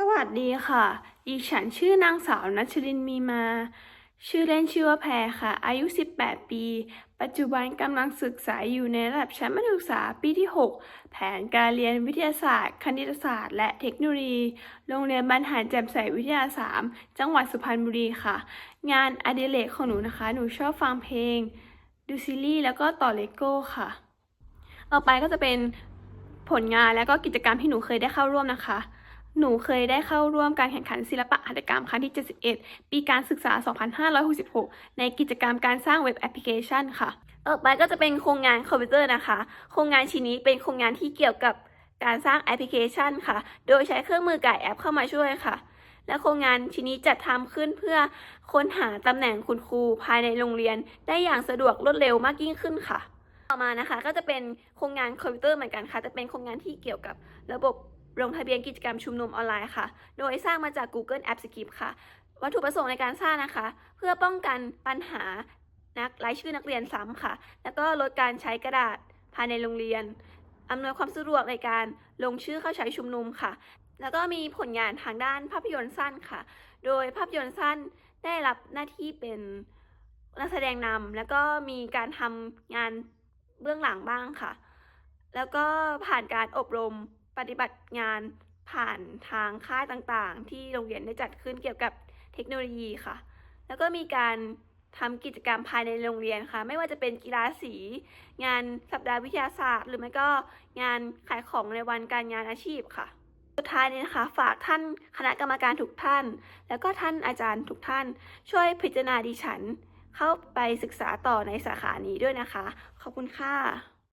สวัสดีค่ะดิฉันชื่อนางสาวนัชรินมีมา ชื่อเล่นชื่อว่าแพรค่ะ อายุ 18 ปี ปัจจุบันกำลังศึกษาอยู่ในระดับชั้นมัธยมศึกษาปีที่ 6 แผนการเรียนวิทยาศาสตร์ คณิตศาสตร์ และเทคโนโลยี โรงเรียนบรรหารแจ่มใสวิทยาสามจังหวัดสุพรรณบุรีค่ะ งานอดิเรกของหนูนะคะ หนูชอบฟังเพลง ดูซีรีส์แล้วก็ต่อเลโก้ค่ะ ต่อไปก็จะเป็นผลงานและก็กิจกรรมที่หนูเคยได้เข้าร่วมนะคะ หนูเคยได้เข้าร่วมการแข่งขันศิลปะหัตถกรรมครั้งที่ 71 ปีการศึกษา 2566 ในกิจกรรมการสร้างเว็บแอปพลิเคชันค่ะ ต่อไปก็จะเป็นโครงงานคอมพิวเตอร์นะคะ โครงงานชิ้นนี้เป็นโครงงานที่เกี่ยวกับการสร้างแอปพลิเคชันค่ะ โดยใช้เครื่องมือก่ายแอปเข้ามาช่วยค่ะ และโครงงานชิ้นนี้จัดทำขึ้นเพื่อค้นหาตำแหน่งคุณครูภายในโรงเรียน ได้อย่างสะดวกรวดเร็วมากยิ่งขึ้นค่ะ ต่อมานะคะก็จะเป็นโครงงานคอมพิวเตอร์เหมือนกันค่ะ จะเป็นโครงงานที่เกี่ยวกับระบบ ลงทะเบียนกิจกรรมชุมนุมออนไลน์ค่ะ โดยสร้างมาจาก Google App Script ค่ะ วัตถุประสงค์ในการสร้างนะคะ เพื่อป้องกันปัญหานักรายชื่อนักเรียนซ้ำค่ะ แล้วก็ลดการใช้กระดาษภายในโรงเรียน อำนวยความสะดวกในการลงชื่อเข้าใช้ชุมนุมค่ะ แล้วก็มีผลงานทางด้านภาพยนตร์สั้นค่ะ โดยภาพยนตร์สั้นได้รับหน้าที่เป็นนักแสดงนำแล้วก็มีการทำงานเบื้องหลังบ้างค่ะ แล้วก็ผ่านการอบรม ปฏิบัติงานผ่านทางค่ายต่างๆ ที่โรงเรียนได้จัดขึ้นเกี่ยวกับเทคโนโลยีค่ะ แล้วก็มีการทำกิจกรรมภายในโรงเรียนค่ะ ไม่ว่าจะเป็นกีฬาสี งานสัปดาห์วิทยาศาสตร์ หรือไม่ก็งานขายของในวันการงานอาชีพค่ะ สุดท้ายนี้นะคะ ฝากท่านคณะกรรมการทุกท่าน แล้วก็ท่านอาจารย์ทุกท่าน ช่วยพิจารณาดิฉัน เข้าไปศึกษาต่อในสาขานี้ด้วยนะคะ ขอบคุณค่ะ